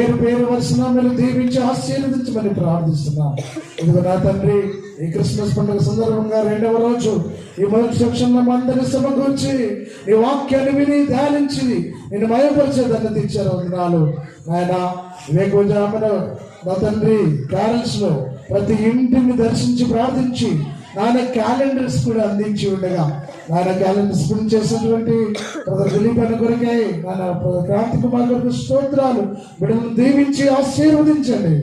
పేరు పేరు వరుసన మీరు దీవించి ఆశీర్వదించమని ప్రార్థిస్తున్నాం. ఇదిగో నా తండ్రి ఈ క్రిస్మస్ పండుగ సందర్భంగా రెండవ రోజు ఈ మొదటి సెక్షన్లో అందరి సమకూర్చి ఈ వాక్యాన్ని విని ధ్యానించి నేను మయపరిచేదాన్ని తీర్చారు వందనాలు. ఆయన వివేకోజామన నా తండ్రి క్యారల్స్లో ప్రతి ఇంటిని దర్శించి ప్రార్థించి నాయన క్యాలెండర్స్ కూడా అందించి ఉండగా నాయన క్యాలెండర్స్ గురించి చేసినటువంటి బ్రదర్ దిలీప్ అన్న కొరకై నాయన క్రాంతి కుమార్ కొరకు స్తోత్రాలు. బిడ్డలను దీవించి ఆశీర్వదించండి.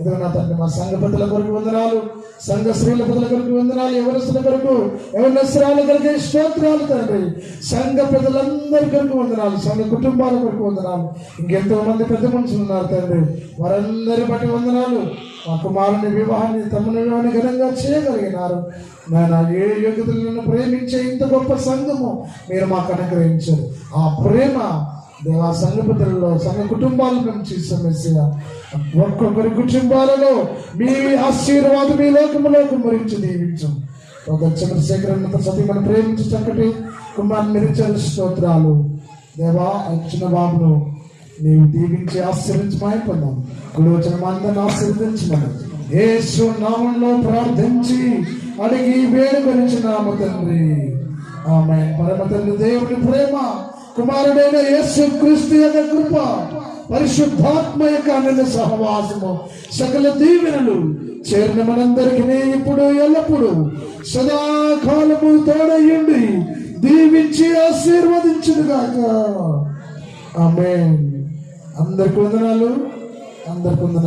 ఇదిగో నా తండ్రి మా సంఘ పెద్దల కొరకు వందనాలు సంఘ స్త్రీల పెద్దల కొరకు వందనాలు ఎవరస్తుల కొరకు ఎవరినస్త్రాల కొరకు స్తోత్రాలు తండ్రి. సంఘ పెద్దలందరి కొరకు వందనాలు సంఘ కుటుంబాల కొరకు వందనాలు. ఇంకెంతో మంది పెద్ద మనుషులు ఉన్నారు తండ్రి. వారందరి బట్టి వందనాలు. మా కుమారుని వివాహాన్ని తమ్ముని ఘనంగా చేయగలిగినారు. నాయన ఏ యోగ్యతలను ప్రేమించే ఇంత గొప్ప సంఘము మీరు మాకు అనుగ్రహించారు. ఆ ప్రేమ దేవా సంఘ పెద్దలలో సంఘ కుటుంబాల నుంచి సమస్య ఒక్కొక్కరి కుటుంబాలలో మీ ఆశీర్వాదం మీ లోకములోకి మరించి దీవించం. ఒక చంద్రశేఖర్ సతీమని ప్రేమించి చక్కటి కుమార్ నిరిచల స్తోత్రాలు. దేవా వచ్చిన బాబును నీవు దీవించి ఆశీర్వించి మాయపడ్డాం ఇప్పుడు వచ్చిన మా ఆశీర్వదించమని. యేసు నామంలో ప్రార్థించి అడిగి వేడుకొనిచున్నాము తండ్రి. ఆమె పరమ తండ్రి దేవుని ప్రేమ కుమారుడైన యేసు క్రీస్తు యొక్క కృప పరిశుద్ధాత్మ యొక్క అన్న సహవాసము సకల దీవెనలు చేరిన మనందరికీ ఇప్పుడు ఎల్లప్పుడు సదాకాలము తోడయ్యండి దీవించి ఆశీర్వదించుగాక ఆమె అందరికి వందనాలు. అందరికి వందనాలు.